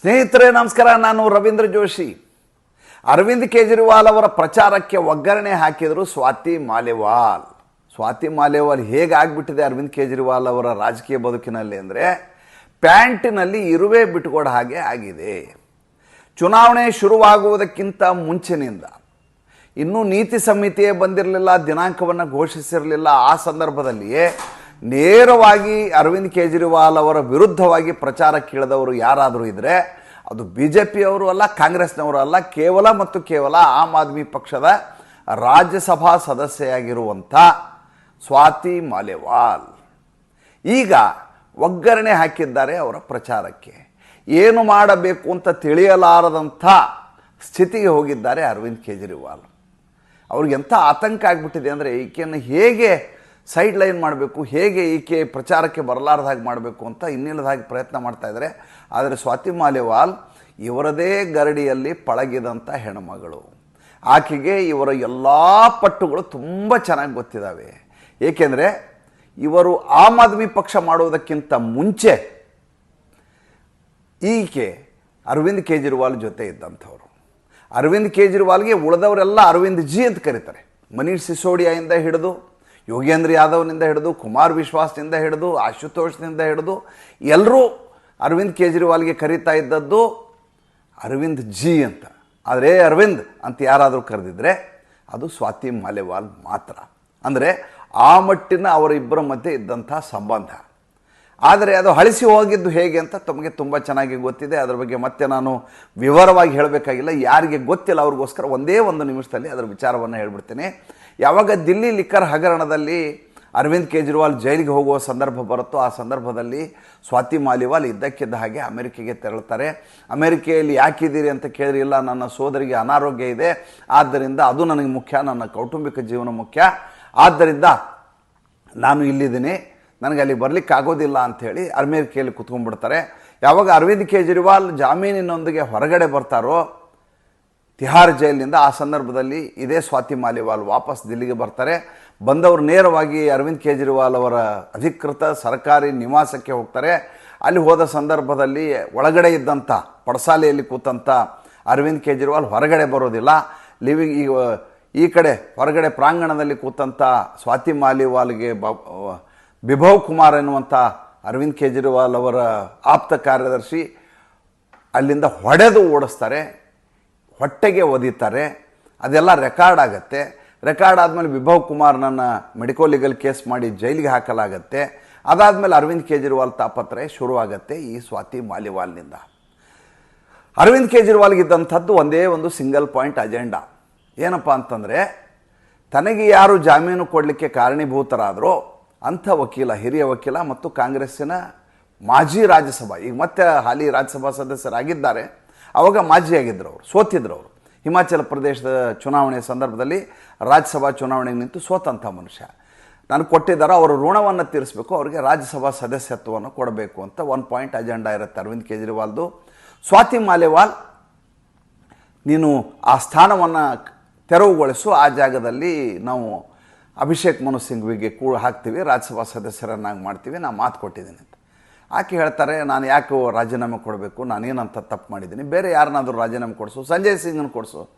ಸ್ನೇಹಿತರೆ, ನಮಸ್ಕಾರ. ನಾನು ರವೀಂದ್ರ ಜೋಶಿ. ಅರವಿಂದ್ ಕೇಜ್ರಿವಾಲ್ ಅವರ ಪ್ರಚಾರಕ್ಕೆ ಒಗ್ಗರಣೆ ಹಾಕಿದರು ಸ್ವಾತಿ ಮಾಲೆವಾಲ್. ಸ್ವಾತಿ ಮಾಲೆವಾಲ್ ಹೇಗೆ ಆಗಿಬಿಟ್ಟಿದೆ ಅರವಿಂದ್ ಕೇಜ್ರಿವಾಲ್ ಅವರ ರಾಜಕೀಯ ಬದುಕಿನಲ್ಲಿ ಅಂದರೆ, ಪ್ಯಾಂಟಿನಲ್ಲಿ ಇರುವೆ ಬಿಟ್ಕೊಡ ಹಾಗೆ ಆಗಿದೆ. ಚುನಾವಣೆ ಶುರುವಾಗುವುದಕ್ಕಿಂತ ಮುಂಚಿನಿಂದ. ಇನ್ನೂ ನೀತಿ ಸಂಹಿತೆಯೇ ಬಂದಿರಲಿಲ್ಲ, ದಿನಾಂಕವನ್ನು ಘೋಷಿಸಿರಲಿಲ್ಲ. ಆ ಸಂದರ್ಭದಲ್ಲಿಯೇ ನೇರವಾಗಿ ಅರವಿಂದ್ ಕೇಜ್ರಿವಾಲ್ ಅವರ ವಿರುದ್ಧವಾಗಿ ಪ್ರಚಾರಕ್ಕಿಳಿದವರು ಯಾರಾದರೂ ಇದ್ದರೆ ಅದು ಬಿ ಜೆ ಪಿಯವರು ಅಲ್ಲ, ಕಾಂಗ್ರೆಸ್ನವರು ಅಲ್ಲ, ಕೇವಲ ಮತ್ತು ಕೇವಲ ಆಮ್ ಆದ್ಮಿ ಪಕ್ಷದ ರಾಜ್ಯಸಭಾ ಸದಸ್ಯೆಯಾಗಿರುವಂಥ ಸ್ವಾತಿ ಮಾಲೆವಾಲ್. ಈಗ ಒಗ್ಗರಣೆ ಹಾಕಿದ್ದಾರೆ ಅವರ ಪ್ರಚಾರಕ್ಕೆ. ಏನು ಮಾಡಬೇಕು ಅಂತ ತಿಳಿಯಲಾರದಂಥ ಸ್ಥಿತಿಗೆ ಹೋಗಿದ್ದಾರೆ ಅರವಿಂದ್ ಕೇಜ್ರಿವಾಲ್. ಅವ್ರಿಗೆ ಎಂಥ ಆತಂಕ ಆಗಿಬಿಟ್ಟಿದೆ ಅಂದರೆ ಈಕೆಯನ್ನು ಹೇಗೆ ಸೈಡ್ ಲೈನ್ ಮಾಡಬೇಕು, ಹೇಗೆ ಈಕೆ ಪ್ರಚಾರಕ್ಕೆ ಬರಲಾರ್ದ ಹಾಗೆ ಮಾಡಬೇಕು ಅಂತ ಇನ್ನಿಲ್ಲದಾಗಿ ಪ್ರಯತ್ನ ಮಾಡ್ತಾ ಇದ್ದಾರೆ. ಆದರೆ ಸ್ವಾತಿ ಮಾಲೆವಾಲ್ ಇವರದೇ ಗರಡಿಯಲ್ಲಿ ಪಳಗಿದಂಥ ಹೆಣ್ಮಗಳು. ಆಕೆಗೆ ಇವರ ಎಲ್ಲ ಪಟ್ಟುಗಳು ತುಂಬ ಚೆನ್ನಾಗಿ ಗೊತ್ತಿದ್ದಾವೆ ಏಕೆಂದರೆ ಇವರು ಆಮ್ ಆದ್ಮಿ ಪಕ್ಷ ಮಾಡುವುದಕ್ಕಿಂತ ಮುಂಚೆ ಈಕೆ ಅರವಿಂದ್ ಕೇಜ್ರಿವಾಲ್ ಜೊತೆ ಇದ್ದಂಥವ್ರು. ಅರವಿಂದ್ ಕೇಜ್ರಿವಾಲ್ಗೆ ಉಳಿದವರೆಲ್ಲ ಅರವಿಂದ್ ಜಿ ಅಂತ ಕರೀತಾರೆ. ಮನೀಷ್ ಸಿಸೋಡಿಯಾಯಿಂದ ಹಿಡಿದು ಯೋಗೇಂದ್ರ ಯಾದವ್ನಿಂದ ಹಿಡಿದು, ಕುಮಾರ್ ವಿಶ್ವಾಸ್ನಿಂದ ಹಿಡಿದು, ಆಶುತೋಷ್ನಿಂದ ಹಿಡಿದು ಎಲ್ಲರೂ ಅರವಿಂದ್ ಕೇಜ್ರಿವಾಲ್ಗೆ ಕರೀತಾ ಇದ್ದದ್ದು ಅರವಿಂದ್ ಜಿ ಅಂತ. ಆದರೆ ಅರವಿಂದ್ ಅಂತ ಯಾರಾದರೂ ಕರೆದಿದ್ರೆ ಅದು ಸ್ವಾತಿ ಮಾಲೆವಾಲ್ ಮಾತ್ರ. ಅಂದರೆ ಆ ಮಟ್ಟಿನ ಅವರಿಬ್ಬರ ಮಧ್ಯೆ ಇದ್ದಂಥ ಸಂಬಂಧ. ಆದರೆ ಅದು ಅಳಿಸಿ ಹೋಗಿದ್ದು ಹೇಗೆ ಅಂತ ತಮಗೆ ತುಂಬ ಚೆನ್ನಾಗಿ ಗೊತ್ತಿದೆ. ಅದರ ಬಗ್ಗೆ ಮತ್ತೆ ನಾನು ವಿವರವಾಗಿ ಹೇಳಬೇಕಾಗಿಲ್ಲ. ಯಾರಿಗೆ ಗೊತ್ತಿಲ್ಲ, ಅವ್ರಿಗೋಸ್ಕರ ಒಂದೇ ಒಂದು ನಿಮಿಷದಲ್ಲಿ ಅದರ ವಿಚಾರವನ್ನು ಹೇಳ್ಬಿಡ್ತೇನೆ. ಯಾವಾಗ ದಿಲ್ಲಿ ಲಿಕ್ಕರ್ ಹಗರಣದಲ್ಲಿ ಅರವಿಂದ್ ಕೇಜ್ರಿವಾಲ್ ಜೈಲಿಗೆ ಹೋಗುವ ಸಂದರ್ಭ ಬರುತ್ತೋ ಆ ಸಂದರ್ಭದಲ್ಲಿ ಸ್ವಾತಿ ಮಾಲಿವಾಲ್ ಇದ್ದಕ್ಕಿದ್ದ ಹಾಗೆ ಅಮೆರಿಕೆಗೆ ತೆರಳುತ್ತಾರೆ. ಅಮೆರಿಕೆಯಲ್ಲಿ ಯಾಕಿದ್ದೀರಿ ಅಂತ ಕೇಳಿರಿ ಇಲ್ಲ, ನನ್ನ ಸೋದರಿಗೆ ಅನಾರೋಗ್ಯ ಇದೆ. ಆದ್ದರಿಂದ ಅದು ನನಗೆ ಮುಖ್ಯ, ನನ್ನ ಕೌಟುಂಬಿಕ ಜೀವನ ಮುಖ್ಯ. ಆದ್ದರಿಂದ ನಾನು ಇಲ್ಲಿದ್ದೀನಿ. ನನಗೆ ಅಲ್ಲಿ ಬರಲಿಕ್ಕೆ ಆಗೋದಿಲ್ಲ ಅಂಥೇಳಿ ಅಮೆರಿಕೆಯಲ್ಲಿ ಕುತ್ಕೊಂಡ್ಬಿಡ್ತಾರೆ. ಯಾವಾಗ ಅರವಿಂದ್ ಕೇಜ್ರಿವಾಲ್ ಜಾಮೀನಿನೊಂದಿಗೆ ಹೊರಗಡೆ ಬರ್ತಾರೋ ತಿಹಾರ್ ಜೈಲಿನಿಂದ ಆ ಸಂದರ್ಭದಲ್ಲಿ ಇದೇ ಸ್ವಾತಿ ಮಾಲಿವಾಲ್ ವಾಪಸ್ ದಿಲ್ಲಿಗೆ ಬರ್ತಾರೆ. ಬಂದವರು ನೇರವಾಗಿ ಅರವಿಂದ್ ಕೇಜ್ರಿವಾಲ್ ಅವರ ಅಧಿಕೃತ ಸರ್ಕಾರಿ ನಿವಾಸಕ್ಕೆ ಹೋಗ್ತಾರೆ. ಅಲ್ಲಿ ಹೋದ ಸಂದರ್ಭದಲ್ಲಿ ಒಳಗಡೆ ಇದ್ದಂಥ, ಪಡಸಾಲೆಯಲ್ಲಿ ಕೂತಂಥ ಅರವಿಂದ್ ಕೇಜ್ರಿವಾಲ್ ಹೊರಗಡೆ ಬರೋದಿಲ್ಲ. ಲಿವಿಂಗ್ ಈ ಈ ಕಡೆ ಹೊರಗಡೆ ಪ್ರಾಂಗಣದಲ್ಲಿ ಕೂತಂಥ ಸ್ವಾತಿ ಮಾಲಿವಾಲ್ಗೆ ಬ ಬಿಭವ್ ಕುಮಾರ್ ಎನ್ನುವಂಥ ಅರವಿಂದ್ ಕೇಜ್ರಿವಾಲ್ ಅವರ ಆಪ್ತ ಕಾರ್ಯದರ್ಶಿ ಅಲ್ಲಿಂದ ಹೊಡೆದು ಓಡಿಸ್ತಾರೆ. ಹೊಟ್ಟೆಗೆ ಓದಿತಾರೆ ಅದೆಲ್ಲ ರೆಕಾರ್ಡ್ ಆಗುತ್ತೆ. ರೆಕಾರ್ಡ್ ಆದಮೇಲೆ ವಿಭವ್ ಕುಮಾರ್ನನ್ನು ಮೆಡಿಕೋ ಲೀಗಲ್ ಕೇಸ್ ಮಾಡಿ ಜೈಲಿಗೆ ಹಾಕಲಾಗತ್ತೆ. ಅದಾದಮೇಲೆ ಅರವಿಂದ್ ಕೇಜ್ರಿವಾಲ್ ತಾಪತ್ರಯ ಶುರುವಾಗತ್ತೆ ಈ ಸ್ವಾತಿ ಮಾಲಿವಾಲ್ನಿಂದ. ಅರವಿಂದ್ ಕೇಜ್ರಿವಾಲ್ಗಿದ್ದಂಥದ್ದು ಒಂದೇ ಒಂದು ಸಿಂಗಲ್ ಪಾಯಿಂಟ್ ಅಜೆಂಡಾ ಏನಪ್ಪ ಅಂತಂದರೆ, ತನಗೆ ಯಾರು ಜಾಮೀನು ಕೊಡಲಿಕ್ಕೆ ಕಾರಣೀಭೂತರಾದರೂ ಅಂಥ ವಕೀಲ, ಹಿರಿಯ ವಕೀಲ ಮತ್ತು ಕಾಂಗ್ರೆಸ್ಸಿನ ಮಾಜಿ ರಾಜ್ಯಸಭಾ, ಈಗ ಮತ್ತೆ ಹಾಲಿ ರಾಜ್ಯಸಭಾ ಸದಸ್ಯರಾಗಿದ್ದಾರೆ. ಅವಾಗ ಮಾಜಿಯಾಗಿದ್ದರು ಅವರು, ಸೋತಿದ್ರು ಅವರು. ಹಿಮಾಚಲ ಪ್ರದೇಶದ ಚುನಾವಣೆಯ ಸಂದರ್ಭದಲ್ಲಿ ರಾಜ್ಯಸಭಾ ಚುನಾವಣೆಗೆ ನಿಂತು ಸೋತಂಥ ಮನುಷ್ಯ. ನಾನು ಕೊಟ್ಟಿದ್ದಾರೆ, ಅವರು ಋಣವನ್ನು ತೀರಿಸಬೇಕು, ಅವರಿಗೆ ರಾಜ್ಯಸಭಾ ಸದಸ್ಯತ್ವವನ್ನು ಕೊಡಬೇಕು ಅಂತ ಒನ್ ಪಾಯಿಂಟ್ ಅಜೆಂಡಾ ಇರುತ್ತೆ. ಅರವಿಂದ್ ಕೇಜ್ರಿವಾಲ್ದು. ಸ್ವಾತಿ ಮಾಲೆವಾಲ್, ನೀನು ಆ ಸ್ಥಾನವನ್ನು ತೆರವುಗೊಳಿಸು, ಆ ಜಾಗದಲ್ಲಿ ನಾವು ಅಭಿಷೇಕ್ ಮನು ಸಿಂಘ್ವಿಗೆ ಕೂ ಹಾಕ್ತೀವಿ, ರಾಜ್ಯಸಭಾ ಸದಸ್ಯರನ್ನಾಗಿ ಮಾಡ್ತೀವಿ ನಾನು ಮಾತು ಕೊಟ್ಟಿದ್ದೀನಿ ಅಂತ. ಆಕೆ ಹೇಳ್ತಾರೆ, ನಾನು ಯಾಕೆ ರಾಜೀನಾಮೆ ಕೊಡಬೇಕು? ನಾನೇನಂತ ತಪ್ಪು ಮಾಡಿದ್ದೀನಿ. ಬೇರೆ ಯಾರನ್ನಾದರೂ ರಾಜೀನಾಮೆ ಕೊಡಿಸು. ಸಂಜಯ್ ಸಿಂಗ್ನ ಕೊಡಿಸು.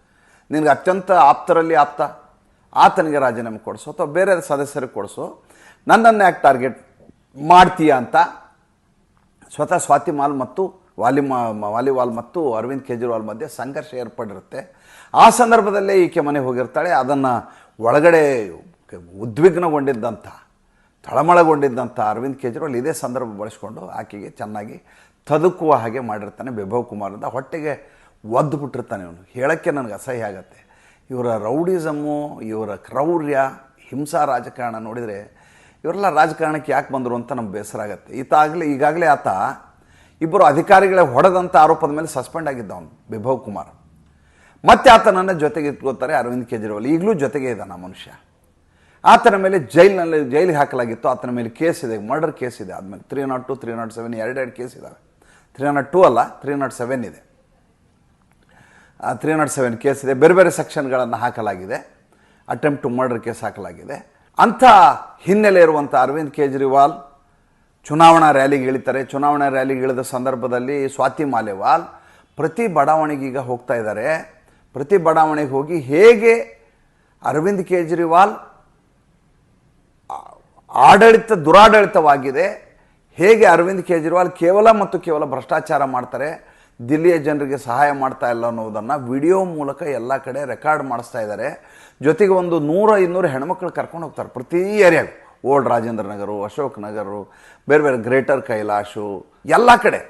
ನಿನಗೆ ಅತ್ಯಂತ ಆಪ್ತರಲ್ಲಿ ಆಪ್ತ. ಆತನಿಗೆ ರಾಜೀನಾಮೆ ಕೊಡಿಸು. ಅಥವಾ ಬೇರೆ ಸದಸ್ಯರಿಗೆ ಕೊಡಿಸು. ನನ್ನನ್ನು ಯಾಕೆ ಟಾರ್ಗೆಟ್ ಮಾಡ್ತೀಯ ಅಂತ? ಸ್ವತಃ ಸ್ವಾತಿ ಮಾಲ್ ಮತ್ತು ವಾಲಿ ವಾಲಿವಾಲ್ ಮತ್ತು ಅರವಿಂದ್ ಕೇಜ್ರಿವಾಲ್ ಮಧ್ಯೆ ಸಂಘರ್ಷ ಏರ್ಪಡಿರುತ್ತೆ. ಆ ಸಂದರ್ಭದಲ್ಲೇ ಈಕೆ ಮನೆ ಹೋಗಿರ್ತಾಳೆ. ಅದನ್ನು ಒಳಗಡೆ ಉದ್ವಿಗ್ನಗೊಂಡಿದ್ದಂಥ ತಳಮಳಗೊಂಡಿದ್ದಂಥ ಅರವಿಂದ್ ಕೇಜ್ರಿವಾಲ್ ಇದೇ ಸಂದರ್ಭ ಬಳಸ್ಕೊಂಡು ಆಕೆಗೆ ಚೆನ್ನಾಗಿ ತದುಕುವ ಹಾಗೆ ಮಾಡಿರ್ತಾನೆ ಬಿಭವ್ ಕುಮಾರಿಂದ ಹೊಟ್ಟೆಗೆ ಒದ್ದು ಬಿಟ್ಟಿರ್ತಾನೆ ಅವನು ಹೇಳೋಕ್ಕೆ ನನಗೆ ಅಸಹ್ಯ ಆಗತ್ತೆ. ಇವರ ರೌಡಿಸಮ್ಮು, ಇವರ ಕ್ರೌರ್ಯ, ಹಿಂಸಾ ರಾಜಕಾರಣ ನೋಡಿದರೆ ಇವರೆಲ್ಲ ರಾಜಕಾರಣಕ್ಕೆ ಯಾಕೆ ಬಂದರು ಅಂತ ನಮ್ಗೆ ಬೇಸರ ಆಗುತ್ತೆ. ಈತಾಗಲೇ, ಈಗಾಗಲೇ ಆತ ಇಬ್ಬರು ಅಧಿಕಾರಿಗಳೇ ಹೊಡೆದಂಥ ಆರೋಪದ ಮೇಲೆ ಸಸ್ಪೆಂಡ್ ಆಗಿದ್ದ ಅವನು ಬಿಭವ್ ಕುಮಾರ್. ಮತ್ತೆ ಆತನನ್ನು ಜೊತೆಗೆ ಇಟ್ಕೋತಾರೆ ಅರವಿಂದ್ ಕೇಜ್ರಿವಾಲ್. ಈಗಲೂ ಜೊತೆಗೆ ಇದ್ದಾನೆ ಮನುಷ್ಯ. ಆತನ ಮೇಲೆ ಜೈಲಿನಲ್ಲಿ ಜೈಲಿಗೆ ಹಾಕಲಾಗಿತ್ತು. ಆತನ ಮೇಲೆ ಕೇಸ್ ಇದೆ ಮರ್ಡರ್ ಕೇಸ್ ಇದೆ. ಆದಮೇಲೆ three nought two three nought seven ಎರಡೆರಡು ಕೇಸ್ ಇದ್ದಾವೆ ತ್ರೀ ನಾಟ್ ಟೂ ಅಲ್ಲ ತ್ರೀ ನಾಟ್ ಸೆವೆನ್ ಇದೆ. ತ್ರೀ ನಾಟ್ ಸೆವೆನ್ ಕೇಸ್ ಇದೆ. ಬೇರೆ ಬೇರೆ ಸೆಕ್ಷನ್ಗಳನ್ನು ಹಾಕಲಾಗಿದೆ. ಅಟೆಂಪ್ಟ್ ಟು ಮರ್ಡರ್ ಕೇಸ್ ಹಾಕಲಾಗಿದೆ. ಅಂಥ ಹಿನ್ನೆಲೆ ಇರುವಂಥ ಅರವಿಂದ್ ಕೇಜ್ರಿವಾಲ್ ಚುನಾವಣಾ ರ್ಯಾಲಿಗೆ ಇಳಿತಾರೆ. ಚುನಾವಣಾ ರ್ಯಾಲಿಗೆ ಇಳಿದ ಸಂದರ್ಭದಲ್ಲಿ ಸ್ವಾತಿ ಮಾಲೆವಾಲ್ ಪ್ರತಿ ಬಡಾವಣೆಗೀಗ ಹೋಗ್ತಾ ಇದ್ದಾರೆ. ಪ್ರತಿ ಬಡಾವಣೆಗೆ ಹೋಗಿ ಹೇಗೆ ಅರವಿಂದ್ ಕೇಜ್ರಿವಾಲ್ ಆಡಳಿತ ದುರಾಡಳಿತವಾಗಿದೆ. ಹೇಗೆ ಅರವಿಂದ್ ಕೇಜ್ರಿವಾಲ್ ಕೇವಲ ಮತ್ತು ಕೇವಲ ಭ್ರಷ್ಟಾಚಾರ ಮಾಡ್ತಾರೆ, ದಿಲ್ಲಿಯ ಜನರಿಗೆ ಸಹಾಯ ಮಾಡ್ತಾ ಇಲ್ಲ ಅನ್ನೋದನ್ನು ವಿಡಿಯೋ ಮೂಲಕ ಎಲ್ಲ ಕಡೆ ರೆಕಾರ್ಡ್ ಮಾಡಿಸ್ತಾ ಇದ್ದಾರೆ. ಜೊತೆಗೆ ಒಂದು ನೂರ ಇನ್ನೂರು ಹೆಣ್ಮಕ್ಳು ಕರ್ಕೊಂಡು ಹೋಗ್ತಾರೆ ಪ್ರತಿ ಏರಿಯಾಗೂ. ಓಲ್ಡ್ ರಾಜೇಂದ್ರ ನಗರು, ಅಶೋಕ್ ನಗರು, ಬೇರೆ ಬೇರೆ ಗ್ರೇಟರ್ ಕೈಲಾಶು, ಎಲ್ಲ ಕಡೆ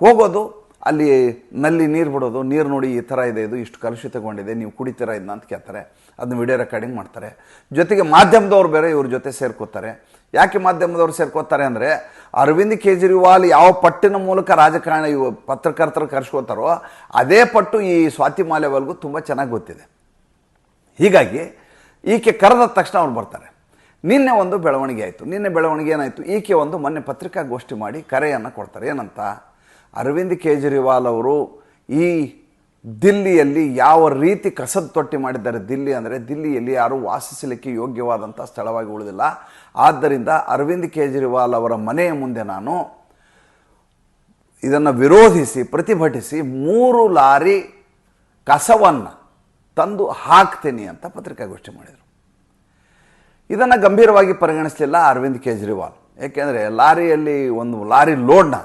ಹೋಗೋದು ಅಲ್ಲಿ ನಲ್ಲಿ ನೀರು ಬಿಡೋದು, ನೀರು ನೋಡಿ ಈ ಥರ ಇದೆ, ಇದು ಇಷ್ಟು ಕಲುಷಿತಗೊಂಡಿದೆ ನೀವು ಕುಡಿತೀರ ಇದನ್ನ ಅಂತ ಕೇಳ್ತಾರೆ. ಅದನ್ನ ವಿಡಿಯೋ ರೆಕಾರ್ಡಿಂಗ್ ಮಾಡ್ತಾರೆ. ಜೊತೆಗೆ ಮಾಧ್ಯಮದವ್ರು ಬೇರೆ ಇವ್ರ ಜೊತೆ ಸೇರ್ಕೋತಾರೆ. ಯಾಕೆ ಮಾಧ್ಯಮದವ್ರು ಸೇರ್ಕೋತಾರೆ ಅಂದರೆ, ಅರವಿಂದ್ ಕೇಜ್ರಿವಾಲ್ ಯಾವ ಪಟ್ಟಿನ ಮೂಲಕ ರಾಜಕಾರಣ ಇವು ಪತ್ರಕರ್ತರು ಕರ್ಸ್ಕೋತಾರೋ, ಅದೇ ಪಟ್ಟು ಈ ಸ್ವಾತಿ ಮಾಲೆವಲ್ಗೂ ತುಂಬ ಚೆನ್ನಾಗಿ ಗೊತ್ತಿದೆ. ಹೀಗಾಗಿ, ಈಕೆ ಕರೆದ ತಕ್ಷಣ ಅವ್ರು ಬರ್ತಾರೆ. ನಿನ್ನೆ ಒಂದು ಬೆಳವಣಿಗೆ ಆಯಿತು. ನಿನ್ನೆ ಬೆಳವಣಿಗೆ ಏನಾಯಿತು? ಈಕೆ ಒಂದು ಮೊನ್ನೆ ಪತ್ರಿಕಾಗೋಷ್ಠಿ ಮಾಡಿ ಕರೆಯನ್ನು ಕೊಡ್ತಾರೆ. ಏನಂತ? ಅರವಿಂದ್ ಕೇಜ್ರಿವಾಲ್ ಅವರು ಈ ದಿಲ್ಲಿಯಲ್ಲಿ ಯಾವ ರೀತಿ ಕಸದ ತೊಟ್ಟಿ ಮಾಡಿದ್ದಾರೆ, ದಿಲ್ಲಿ ಅಂದರೆ ದಿಲ್ಲಿಯಲ್ಲಿ ಯಾರೂ ವಾಸಿಸಲಿಕ್ಕೆ ಯೋಗ್ಯವಾದಂಥ ಸ್ಥಳವಾಗಿ ಉಳಿದಿಲ್ಲ. ಆದ್ದರಿಂದ ಅರವಿಂದ್ ಕೇಜ್ರಿವಾಲ್ ಅವರ ಮನೆಯ ಮುಂದೆ ನಾನು ಇದನ್ನು ವಿರೋಧಿಸಿ, ಪ್ರತಿಭಟಿಸಿ ಮೂರು ಲಾರಿ ಕಸವನ್ನು ತಂದು ಹಾಕ್ತೀನಿ ಅಂತ ಪತ್ರಿಕಾಗೋಷ್ಠಿ ಮಾಡಿದರು. ಇದನ್ನು ಗಂಭೀರವಾಗಿ ಪರಿಗಣಿಸಲಿಲ್ಲ ಅರವಿಂದ್ ಕೇಜ್ರಿವಾಲ್. ಏಕೆಂದರೆ ಲಾರಿಯಲ್ಲಿ ಒಂದು ಲಾರಿ ಲೋಡ್ನ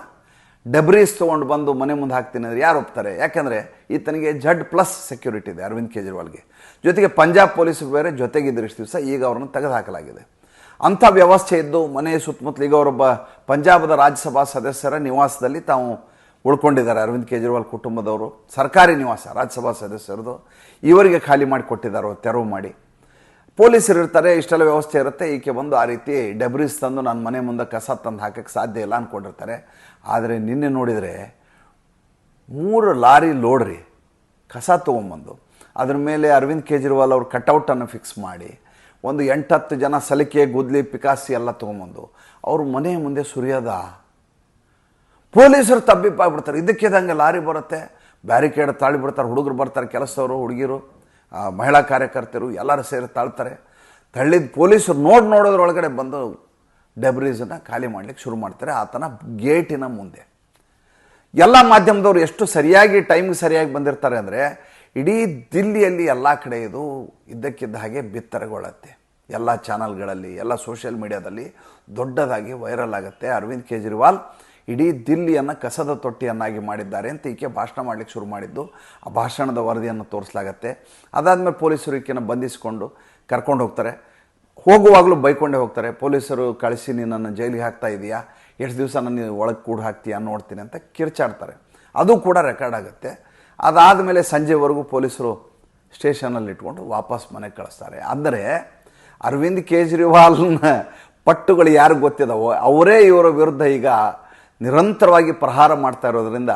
ಡೆಬ್ರೀಸ್ ತೊಗೊಂಡು ಬಂದು ಮನೆ ಮುಂದೆ ಹಾಕ್ತೀನಿ ಅಂದರೆ ಯಾರು ಒಪ್ತಾರೆ? ಯಾಕೆಂದರೆ ಈತನಿಗೆ ಜಡ್ ಪ್ಲಸ್ ಸೆಕ್ಯೂರಿಟಿ ಇದೆ, ಅರವಿಂದ್ ಕೇಜ್ರಿವಾಲ್ಗೆ. ಜೊತೆಗೆ ಪಂಜಾಬ್ ಪೊಲೀಸ್ ಬೇರೆ ಜೊತೆಗಿದ್ದರು ಇಷ್ಟು ದಿವಸ ಈಗ ಅವರನ್ನು ತೆಗೆದುಹಾಕಲಾಗಿದೆ. ಅಂಥ ವ್ಯವಸ್ಥೆ ಇದ್ದು ಮನೆಯ ಸುತ್ತಮುತ್ತಲು ಈಗ ಅವರೊಬ್ಬ ಪಂಜಾಬದ ರಾಜ್ಯಸಭಾ ಸದಸ್ಯರ ನಿವಾಸದಲ್ಲಿ ತಾವು ಉಳ್ಕೊಂಡಿದ್ದಾರೆ ಅರವಿಂದ್ ಕೇಜ್ರಿವಾಲ್ ಕುಟುಂಬದವರು. ಸರ್ಕಾರಿ ನಿವಾಸ, ರಾಜ್ಯಸಭಾ ಸದಸ್ಯರದು. ಇವರಿಗೆ ಖಾಲಿ ಮಾಡಿ ಕೊಟ್ಟಿದ್ದಾರೆ ತೆರವು ಮಾಡಿ. ಪೊಲೀಸರು ಇರ್ತಾರೆ, ಇಷ್ಟೆಲ್ಲ ವ್ಯವಸ್ಥೆ ಇರುತ್ತೆ. ಈಕೆ ಬಂದು ಆ ರೀತಿ ಡಬ್ರೀಸ್ ತಂದು ನನ್ನ ಮನೆ ಮುಂದೆ ಕಸ ತಂದು ಹಾಕಕ್ಕೆ ಸಾಧ್ಯ ಇಲ್ಲ ಅಂದ್ಕೊಂಡಿರ್ತಾರೆ ಆದರೆ ನಿನ್ನೆ ನೋಡಿದರೆ ಮೂರು ಲಾರಿ ಲೋಡ್ರಿ, ಕಸ ತೊಗೊಂಬಂದು. ಅದ್ರ ಮೇಲೆ ಅರವಿಂದ್ ಕೇಜ್ರಿವಾಲ್ ಅವ್ರ ಕಟೌಟನ್ನು ಫಿಕ್ಸ್ ಮಾಡಿ, ಒಂದು ಎಂಟತ್ತು ಜನ ಸಲಿಕೆ, ಗುದ್ಲಿ, ಪಿಕಾಸಿ ಎಲ್ಲ ತೊಗೊಂಬಂದು. ಅವ್ರ ಮನೆ ಮುಂದೆ ಸುರಿಯೋದ? ಪೊಲೀಸರು ತಬ್ಬಿಪ್ಪಾಗ್ಬಿಡ್ತಾರೆ. ಇದಕ್ಕಿದಂಗೆ ಲಾರಿ ಬರುತ್ತೆ. ಬ್ಯಾರಿಕೇಡ್ ತಾಳಿ ಬಿಡ್ತಾರೆ, ಹುಡುಗರು ಬರ್ತಾರೆ, ಕೆಲಸದವರು, ಹುಡುಗಿರು. ಆ, ಮಹಿಳಾ ಕಾರ್ಯಕರ್ತರು ಎಲ್ಲರೂ ಸೇರಿ ತಾಳ್ತಾರೆ. ತಳ್ಳಿದ ಪೊಲೀಸರು ನೋಡಿ ನೋಡೋದ್ರೊಳಗಡೆ ಬಂದು ಡೆಬ್ರೀಸನ್ನು ಖಾಲಿ ಮಾಡಲಿಕ್ಕೆ ಶುರು ಮಾಡ್ತಾರೆ. ಆತನ ಗೇಟಿನ ಮುಂದೆ. ಎಲ್ಲ ಮಾಧ್ಯಮದವರು ಎಷ್ಟು ಸರಿಯಾಗಿ ಟೈಮ್ಗೆ ಸರಿಯಾಗಿ ಬಂದಿರ್ತಾರೆ ಅಂದರೆ ಇಡೀ ದಿಲ್ಲಿಯಲ್ಲಿ ಎಲ್ಲ ಕಡೆ ಇದು ಇದ್ದಕ್ಕಿದ್ದ ಹಾಗೆ ಬಿತ್ತರಗೊಳ್ಳುತ್ತೆ. ಎಲ್ಲ ಚಾನಲ್ಗಳಲ್ಲಿ ಎಲ್ಲ ಸೋಷಿಯಲ್ ಮೀಡಿಯಾದಲ್ಲಿ ದೊಡ್ಡದಾಗಿ ವೈರಲ್ ಆಗುತ್ತೆ. ಅರವಿಂದ್ ಕೇಜ್ರಿವಾಲ್ ಇಡೀ ದಿಲ್ಲಿಯನ್ನು ಕಸದ ತೊಟ್ಟಿಯನ್ನಾಗಿ ಮಾಡಿದ್ದಾರೆ ಅಂತ ಈಕೆ ಭಾಷಣ ಮಾಡಲಿಕ್ಕೆ ಶುರು ಮಾಡಿದ್ದು. ಆ ಭಾಷಣದ ವರದಿಯನ್ನು ತೋರಿಸಲಾಗತ್ತೆ. ಅದಾದಮೇಲೆ ಪೊಲೀಸರು ಈಕೆನ ಬಂಧಿಸಿಕೊಂಡು ಕರ್ಕೊಂಡು ಹೋಗ್ತಾರೆ. ಹೋಗುವಾಗಲೂ ಬೈಕೊಂಡೇ ಹೋಗ್ತಾರೆ. ಪೊಲೀಸರು ಕಳಿಸಿ, ನಿನ್ನನ್ನು ಜೈಲಿಗೆ ಹಾಕ್ತಾ ಇದೆಯಾ? ಎಷ್ಟು ದಿವಸ ನನ್ನ ಒಳಗೆ ಕೂಡ ಹಾಕ್ತೀಯಾ? ನೋಡ್ತೀನಿ ಅಂತ ಕಿರ್ಚಾಡ್ತಾರೆ. ಅದು ಕೂಡ ರೆಕಾರ್ಡ್ ಆಗುತ್ತೆ. ಅದಾದಮೇಲೆ ಸಂಜೆವರೆಗೂ ಪೊಲೀಸರು ಸ್ಟೇಷನಲ್ಲಿ ಇಟ್ಕೊಂಡು ವಾಪಸ್ ಮನೆಗೆ ಕಳಿಸ್ತಾರೆ. ಅಂದರೆ ಅರವಿಂದ್ ಕೇಜ್ರಿವಾಲ್ನ ಪಟ್ಟುಗಳು ಯಾರು ಗೊತ್ತಿದಾವೋ, ಅವರೇ ಇವರ ವಿರುದ್ಧ ಈಗ ನಿರಂತರವಾಗಿ ಪ್ರಹಾರ ಮಾಡ್ತಾ ಇರೋದರಿಂದ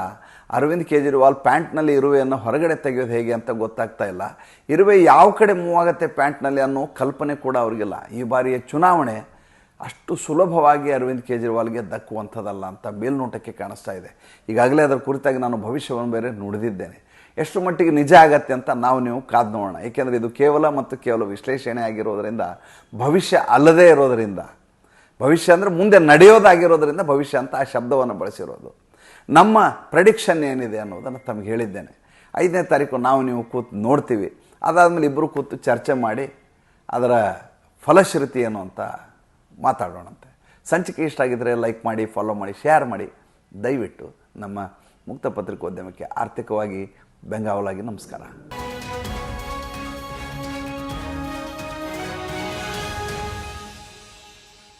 ಅರವಿಂದ್ ಕೇಜ್ರಿವಾಲ್ ಪ್ಯಾಂಟ್ನಲ್ಲಿ ಇರುವೆಯನ್ನು ಹೊರಗಡೆ ತೆಗೆಯೋದು ಹೇಗೆ ಅಂತ ಗೊತ್ತಾಗ್ತಾ ಇಲ್ಲ. ಇರುವೆ ಯಾವ ಕಡೆ ಮೂವ್ ಆಗುತ್ತೆ ಪ್ಯಾಂಟ್ನಲ್ಲಿ ಅನ್ನೋ ಕಲ್ಪನೆ ಕೂಡ ಅವ್ರಿಗಿಲ್ಲ. ಈ ಬಾರಿಯ ಚುನಾವಣೆ ಅಷ್ಟು ಸುಲಭವಾಗಿ ಅರವಿಂದ್ ಕೇಜ್ರಿವಾಲ್ಗೆ ದಕ್ಕುವಂಥದ್ದಲ್ಲ ಅಂತ ಮೇಲ್ನೋಟಕ್ಕೆ ಕಾಣಿಸ್ತಾ ಇದೆ. ಈಗಾಗಲೇ ಅದರ ಕುರಿತಾಗಿ ನಾನು ಭವಿಷ್ಯವನ್ನು ಬೇರೆ ನುಡಿದಿದ್ದೇನೆ. ಎಷ್ಟು ಮಟ್ಟಿಗೆ ನಿಜ ಆಗತ್ತೆ ಅಂತ ನಾವು ನೀವು ಕಾದು ನೋಡೋಣ. ಏಕೆಂದರೆ ಇದು ಕೇವಲ ಮತ್ತು ಕೇವಲ ವಿಶ್ಲೇಷಣೆ ಆಗಿರೋದರಿಂದ ಭವಿಷ್ಯ ಅಲ್ಲದೇ ಇರೋದರಿಂದ ಭವಿಷ್ಯ ಅಂದರೆ ಮುಂದೆ ನಡೆಯೋದಾಗಿರೋದ್ರಿಂದ ಭವಿಷ್ಯ ಅಂತ ಆ ಶಬ್ದವನ್ನು ಬಳಸಿರೋದು. ನಮ್ಮ ಪ್ರೆಡಿಕ್ಷನ್ ಏನಿದೆ ಅನ್ನೋದನ್ನು ತಮಗೆ ಹೇಳಿದ್ದೇನೆ. ಐದನೇ ತಾರೀಕು ನಾವು ನೀವು ಕೂತು ನೋಡ್ತೀವಿ. ಅದಾದಮೇಲೆ ಇಬ್ಬರು ಕೂತು ಚರ್ಚೆ ಮಾಡಿ ಅದರ ಫಲಶ್ರುತಿ ಏನು ಅಂತ ಮಾತಾಡೋಣಂತೆ. ಸಂಚಿಕೆ ಇಷ್ಟ ಆಗಿದ್ದರೆ ಲೈಕ್ ಮಾಡಿ ಫಾಲೋ ಮಾಡಿ ಶೇರ್ ಮಾಡಿ. ದಯವಿಟ್ಟು ನಮ್ಮ ಮುಕ್ತ ಪತ್ರಿಕೋದ್ಯಮಕ್ಕೆ ಆರ್ಥಿಕವಾಗಿ ಬೆಂಗಾವಲಾಗಿ ನಮಸ್ಕಾರ.